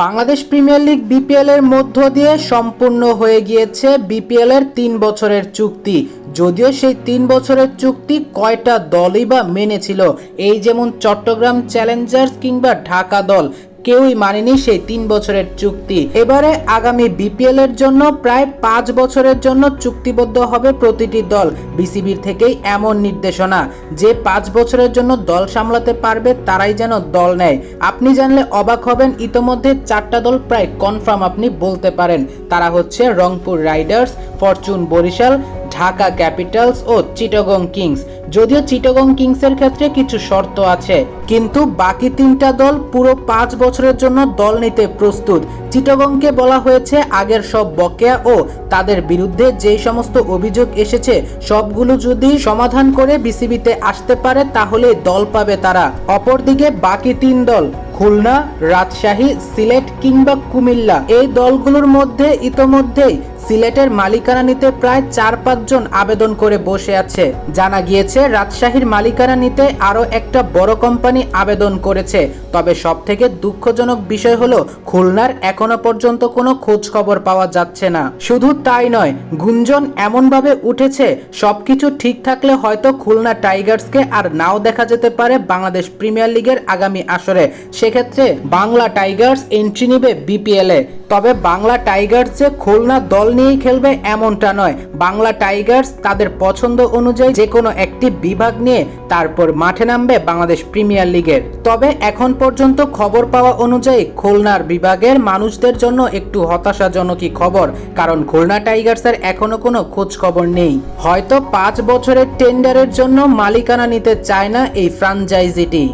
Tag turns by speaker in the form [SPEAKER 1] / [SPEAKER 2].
[SPEAKER 1] Bangladesh premier league BPL এর মধ্য দিয়ে সম্পূর্ণ হয়ে গিয়েছে বিপিএল এর তিন বছরের চুক্তি। যদিও সেই তিন বছরের চুক্তি কয়টা দলই বা মেনেছিল, এই যেমন চট্টগ্রাম চ্যালেঞ্জার্স কিংবা ঢাকা দল কেউই মানেনি সেই তিন বছরের চুক্তি। এবারে আগামী বিপিএল এর জন্য প্রায় পাঁচ বছরের জন্য চুক্তিবদ্ধ হবে প্রতিটি দল। বিসিবির থেকেই এমন নির্দেশনা, যে পাঁচ বছরের জন্য দল সামলাতে পারবে তারাই যেন দল নেয়। আপনি জানলে অবাক হবেন, ইতোমধ্যে চারটা দল প্রায় কনফার্ম আপনি বলতে পারেন। তারা হচ্ছে Rangpur riders, fortune Barishal Dhaka capitals ও চিটাগং কিংস। যদিও চিটাগং কিংসের ক্ষেত্রে কিছু শর্ত আছে, কিন্তু বাকি তিনটা দল পুরো পাঁচ বছরের জন্য দল নিতে প্রস্তুত। চিটাগংকে বলা হয়েছে আগের সব বকেয়া ও তাদের বিরুদ্ধে যেই সমস্ত অভিযোগ এসেছে, সবগুলো যদি সমাধান করে বিসিবিতে আসতে পারে, তাহলে দল পাবে তারা। অপরদিকে বাকি তিন দল, খুলনা, রাজশাহী, সিলেট কিংবা কুমিল্লা, এই দলগুলোর মধ্যে ইতোমধ্যেই সিলেটের মালিকানা নিতে প্রায় চার পাঁচজন আবেদন করে বসে আছে। জানা গিয়েছে, রাজশাহীর মালিকানা নিতে আরও একটা বড় কোম্পানি আবেদন করেছে। তবে সব থেকে দুঃখজনক বিষয় হলো, খুলনার এখনও পর্যন্ত কোনো খোঁজ খবর পাওয়া যাচ্ছে না। শুধু তাই নয়, গুঞ্জন এমনভাবে উঠেছে, সবকিছু ঠিক থাকলে হয়তো খুলনা টাইগার্সকে আর নাও দেখা যেতে পারে বাংলাদেশ প্রিমিয়ার লিগের আগামী আসরে। সেক্ষেত্রে বাংলা টাইগার্স এন্ট্রি নিবে বিপিএল। তবে বাংলা টাইগার্স যে খুলনা দল নিয়েই খেলবে এমনটা নয়। বাংলা টাইগার্স তাদের পছন্দ অনুযায়ী যে কোনো একটি বিভাগ নিয়ে তারপর মাঠে নামবে বাংলাদেশ প্রিমিয়ার লিগের। তবে এখন পর্যন্ত খবর পাওয়া অনুযায়ী খুলনার বিভাগের মানুষদের জন্য একটু হতাশাজনকই খবর, কারণ খুলনা টাইগার্সের এখনও কোনো খোঁজ খবর নেই। হয়তো পাঁচ বছরের টেন্ডারের জন্য মালিকানা নিতে চায় না এই ফ্রাঞ্চাইজিটি।